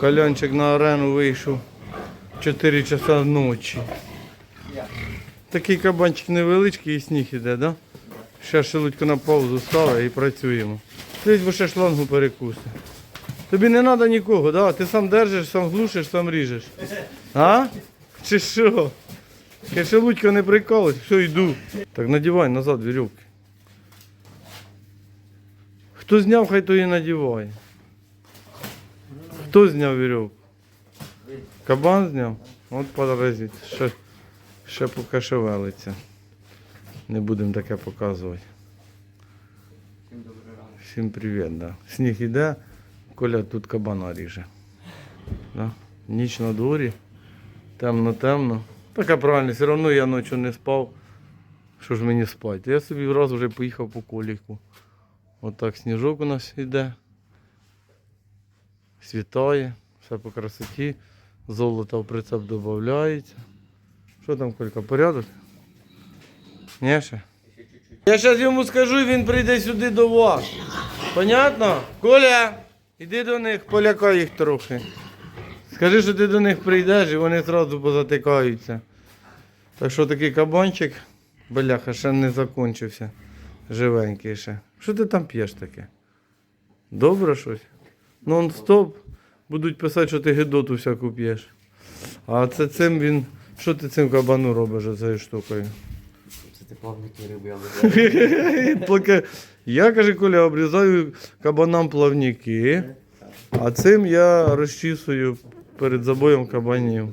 Калянчик на арену вийшов 4 часа ночі. Такий кабанчик невеличкий і сніг іде, да? Ще шелудько на паузу ставить і працюємо. Десь бо ще шлангу перекуси. Тобі не треба нікого, да? ти сам держиш, сам глушиш, сам ріжеш. А? Чи що? Я шелудько не прикалуюсь, все, йду. Так надівай назад вірьовки. Хто зняв, хай то і надіває. Хто зняв вірьовку? Кабан зняв? От паразит. Ще, ще поки шевелиться. Не будемо таке показувати. Всім привіт, да. Сніг іде, Коля тут кабана ріже. Да? Ніч на дворі, темно-темно. Така правильно, все одно я ночі не спав. Що ж мені спати? Я собі одразу вже поїхав по коліку. Отак сніжок у нас іде. Світає, все по красоті. Золото в прицеп додається. Що там, Колька, порядок? Ні, ще? Я зараз йому скажу, він прийде сюди до вас. Понятно? Коля, іди до них, полякай їх трохи. Скажи, що ти до них прийдеш і вони одразу позатикаються. Так що такий кабанчик, бляха, ще не закончився. Живенький ще. Що ти там п'єш таке? Добре щось? Нон-стоп. Будуть писати, що ти гидоту всяку п'єш. А це цим він. Що ти цим кабану робиш цією штукою? Це ти плавники риби, я каже, Коля, обрізаю кабанам плавники, а цим я розчісую перед забоєм кабанів.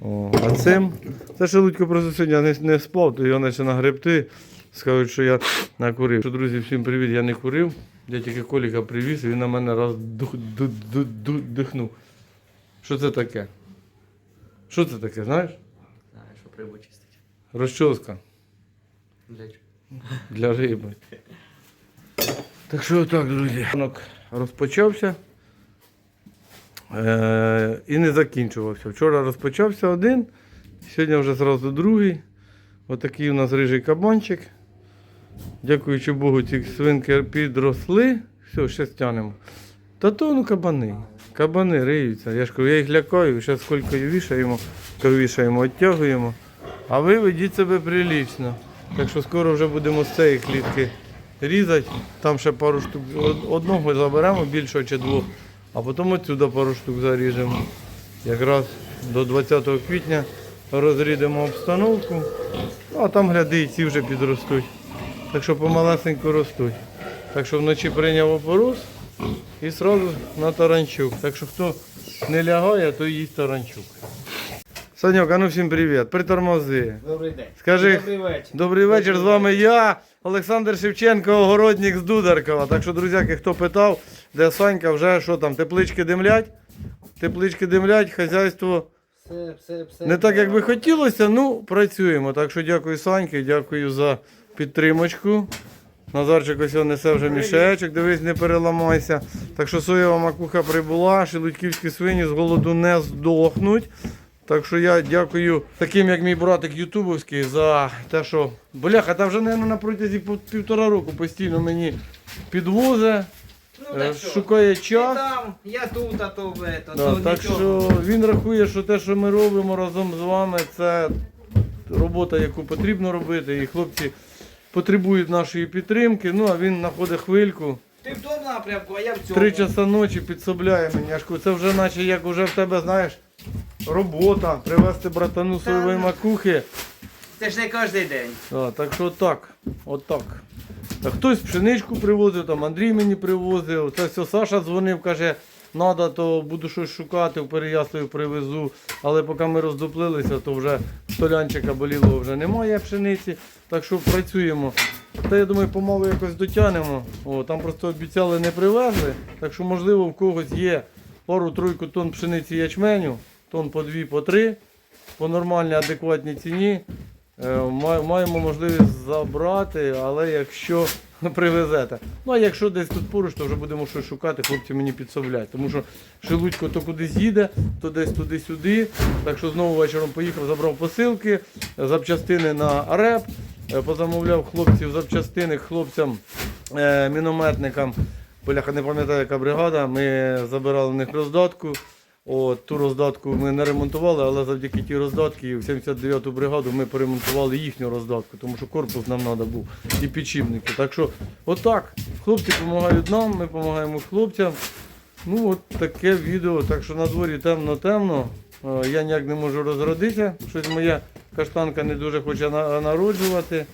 О, а цим, це ще Лудько просто сьогодні не, не спав, то його почне гребти. Скажуть, що я накурив. Що, друзі, всім привіт, я не курив. Я тільки коліка привіз, і він на мене раз дух, ду, ду, ду, дихнув. Що це таке? Що це таке, знаєш? Знаю, що рибу чистить. Розчоска. Для чого? для риби. Так що отак, друзі. Ранок розпочався е- і не закінчувався. Вчора розпочався один, сьогодні вже зразу другий. Отакий у нас рижий кабанчик. Дякуючи Богу, ці свинки підросли. Все, ще стягнемо. Та то ну кабани. Кабани риються. Я ж кажу, я їх лякаю, зараз скільки вішаємо, вішаємо, оттягуємо. А ви ведіть себе прилічно. Так що скоро вже будемо з цієї клітки різати. Там ще пару штук. од- Одного заберемо більшого чи двох, а потім отсюди пару штук заріжемо. Якраз до 20 квітня розрідемо обстановку. А там гляди, і ці вже підростуть. Так що помалесенько ростуть. Так що вночі прийняв опорос і одразу на таранчук. Так що хто не лягає, то їсть таранчук. Саньок, а ну всім привіт. Притормози. Добрий день. Скажи, Добрий вечір. Добрий вечір, з вами я, Олександр Шевченко, огородник з Дударкова. Так що, друзяки, хто питав, де Санька, вже що там, теплички димлять? Теплички димлять, хазяйство Все, все, все. не так, як би хотілося, ну працюємо. Так що дякую Саньки, дякую за підтримочку. Назарчик ось несе вже мішечок, дивись, не переламайся. Так що соєва макуха прибула, шелудьківські свині з голоду не здохнуть. Так що я дякую таким, як мій братик Ютубовський, за те, що бляха, та вже мабуть, на протязі півтора року постійно мені підвозе, Ну, е, так що? шукає Ти там, я тут, а то в ето, Да, то так нічого. що він рахує, що те, що ми робимо разом з вами, це робота, яку потрібно робити. І хлопці потребують нашої підтримки. Ну а він знаходить хвильку. Ти в тому напрямку, а я в цьому. Три часа ночі підсобляє мені. Це вже наче як уже в тебе, знаєш, робота, привезти братану соєвої макухи. Це ж не кожен день. Да, так що отак, отак. А хтось пшеничку привозив, там Андрій мені привозив. Це все Саша дзвонив, каже, надо, то буду щось шукати, в Переяславі привезу. Але поки ми роздуплилися, то вже столянчика болілого вже немає пшениці. Так що працюємо. Та я думаю, помалу якось дотягнемо. О, там просто обіцяли не привезли. Так що, можливо, в когось є пару-тройку тонн пшениці ячменю, тонн по дві, по три, по нормальній адекватній ціні. Е, Маємо можливість забрати, але якщо привезете. Ну а якщо десь тут поруч, то вже будемо щось шукати, хлопці мені підсовлять. Тому що Шелудько то кудись їде, то десь туди-сюди. Так що знову вечором поїхав, забрав посилки, запчастини на РЕП, е, позамовляв хлопців запчастини хлопцям, е, мінометникам. Бляха, не пам'ятаю, яка бригада. Ми забирали в них роздатку. От, ту роздатку ми не ремонтували, але завдяки тій роздатці в 79-ту бригаду ми поремонтували їхню роздатку, тому що корпус нам треба був і підшипники. Так що, отак, хлопці допомагають нам, ми допомагаємо хлопцям. Ну, от таке відео. Так що на дворі темно-темно. Я ніяк не можу розродитися. Щось моя каштанка не дуже хоче народжувати.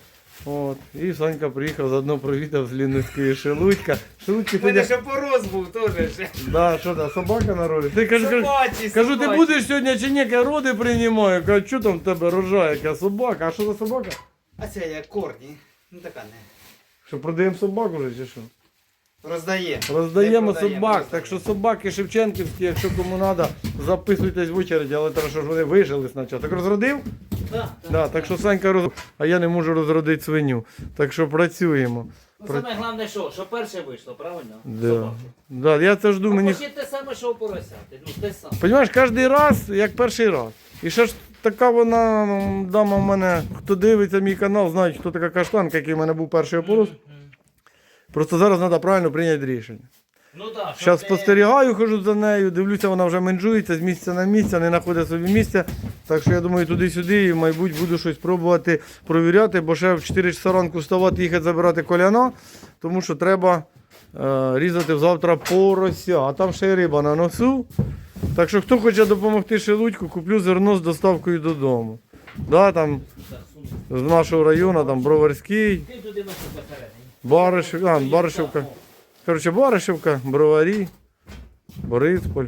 От. І Санька приїхав, заодно провідав з Лінницької Шелудька. Шелудьки У мене ще пороз був теж. ще. Да, що там, собака народить? Ти кажу, кажу, ти собачий. будеш сьогодні чи ні, я роди приймаю. Кажу, що там в тебе рожає, яка собака? А що за собака? А це я корні. Ну така не. Що продаємо собаку вже чи що? Роздає. Роздаємо собак, так що собаки Шевченківські, якщо кому треба, записуйтесь в очереді, але треба, щоб вони вижили спочатку. Так розродив? Да, Да, так що Санька роз... а я не можу розродити свиню. Так що працюємо. Ну, саме головне, що? Що перше вийшло, правильно? Да. Собаки. Да, я це жду А мені. почти те саме, що у поросяти. Ну, те саме. Понимаєш, кожен раз, як перший раз. І ще ж така вона дама в мене, хто дивиться мій канал, знають, хто така каштанка, який в мене був перший опорос. Просто зараз треба правильно прийняти рішення. Ну так. Зараз спостерігаю, хожу за нею, дивлюся, вона вже менжується з місця на місце, не знаходить собі місця. Так що я думаю, туди-сюди і, мабуть, буду щось пробувати провіряти, бо ще в 4 часа ранку вставати, їхати забирати коляна, тому що треба е, різати завтра порося, а там ще й риба на носу. Так що хто хоче допомогти шелудьку, куплю зерно з доставкою додому. Да, там з нашого району, там Броварський, Ти туди передень. А, Баришевка. Коротше, Баришевка, Броварі, Борисполь,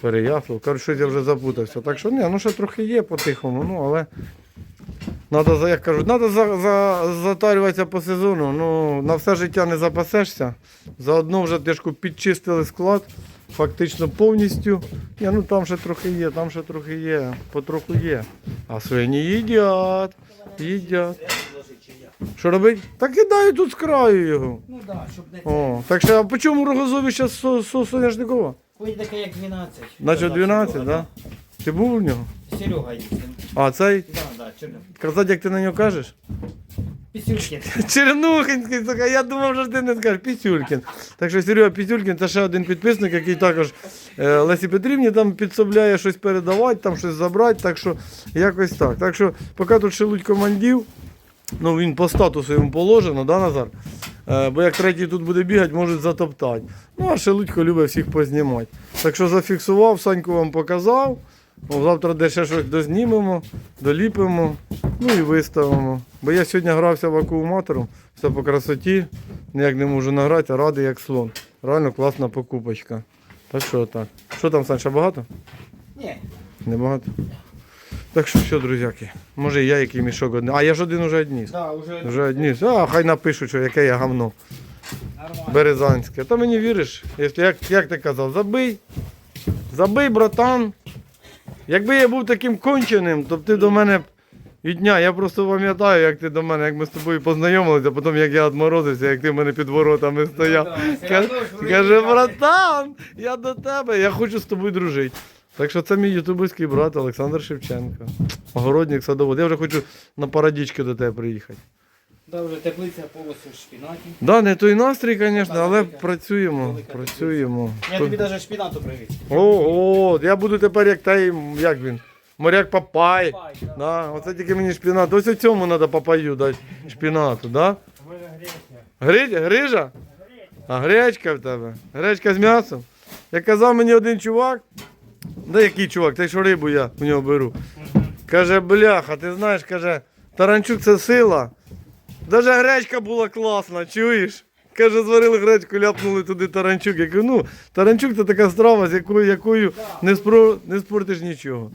Переяслав. Коротше, я вже запутався. Так що ні, ну ще трохи є по-тихому, ну але. Надо, як кажуть, треба за, за, затарюватися по сезону. Ну, на все життя не запасешся. Заодно вже тяжко підчистили склад, фактично повністю. Ні, ну там ще трохи є, там ще трохи є, потроху є. А свині їдять, їдять. Що робить? Та кидаю тут з краю його. Ну так, щоб не це. О, так що, а по чому рогозові зараз со, со, соняшникова? Ходить таке як 12. Значить 12, так? Да? Ти був у нього? Серега їздить. А цей? Да, да. Казати, як ти на нього кажеш? Пісюльки. Чернухинський, сука, я думав, що ти не скажеш Пісюлькін. Так що Серега Пісюлькін це ще один підписник, який також е, Лесі Петрівні там підсобляє щось передавати, там щось забрати. Так що якось так. Так що поки тут шелудь командів, ну він по статусу йому положено, да, Назар? Е, бо як третій тут буде бігати, можуть затоптати. Ну, а Шелудько любить всіх познімати. Так що зафіксував, Саньку вам показав. О, завтра де ще щось дознімемо, доліпимо, ну і виставимо. Бо я сьогодні грався вакууматором, все по красоті, ніяк не можу награти, а радий як слон. Реально класна покупочка. Так що так. Що там, Санча, багато? Ні. Небагато. Так що все, друзяки. Може я який мішок один. А я ж один уже одніс. Да, уже Вже одніс. А, хай напишуть, що яке я гавно. нормально. Березанське. Та мені віриш, якщо, як, як ти казав, забий. Забий, братан. Якби я був таким конченим, то б ти до мене і дня. Я просто пам'ятаю, як ти до мене, як ми з тобою познайомилися, а потім як я відморозився, як ти в мене під воротами стояв. Каже, братан, я до тебе, я хочу з тобою дружити. Так що це мій ютуберський брат Олександр Шевченко. Огородник, садовод. Я вже хочу на парадічки до тебе приїхати. Да, вже теплиця повністю в шпінаті. Да, не той настрій, звісно, але Велика- працюємо. Працюємо. Я тобі навіть шпінату привіз. Ого, я буду тепер як той, як він, моряк Папай. Пай, да. Да, оце тільки мені шпінат. Ось цьому треба папаю дати шпінату, да? Грить, грижа? А гречка в тебе. Гречка з м'ясом. Як казав мені один чувак, да який чувак, той, що рибу я у нього беру. Каже, бляха, ти знаєш, каже, таранчук це сила. Даже гречка була класна, чуєш? Каже, зварили гречку, ляпнули туди таранчук. Я кажу, ну, таранчук це така страва, з якою, якою не, спро, не спортиш нічого.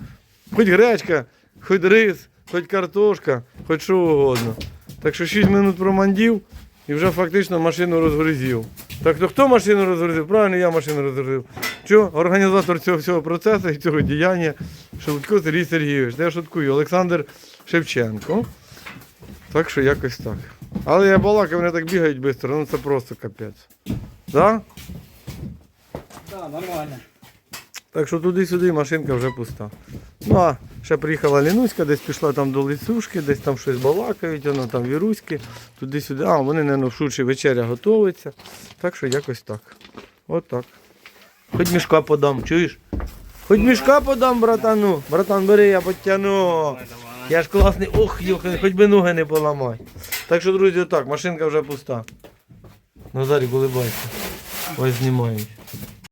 Хоч гречка, хоч рис, хоч картошка, хоч що угодно. Так що 6 минут промандів і вже фактично машину розгрузив. Так то хто машину розгрузив? Правильно, я машину розгрузив. Що? Організатор цього всього процесу і цього діяння Шелудько Сергій Сергійович. Та Я шуткую, Олександр Шевченко. Так що якось так. Але я балакаю, вони так бігають швидко, ну це просто капець. Да? Да, нормально. Так що туди-сюди машинка вже пуста. Ну а ще приїхала Лінуська, десь пішла там до Лисушки, десь там щось балакають, воно там віруськи, туди-сюди. А, вони не в шучі вечеря готується. Так що якось так. От так. Хоч мішка подам, чуєш? Хоч мішка подам, братану. Братан, бери, я підтягну. Я ж класний, ох, йоханий, хоч би ноги не поламай. Так що, друзі, отак, машинка вже пуста. Назарі, улибайся. Ось знімаємо.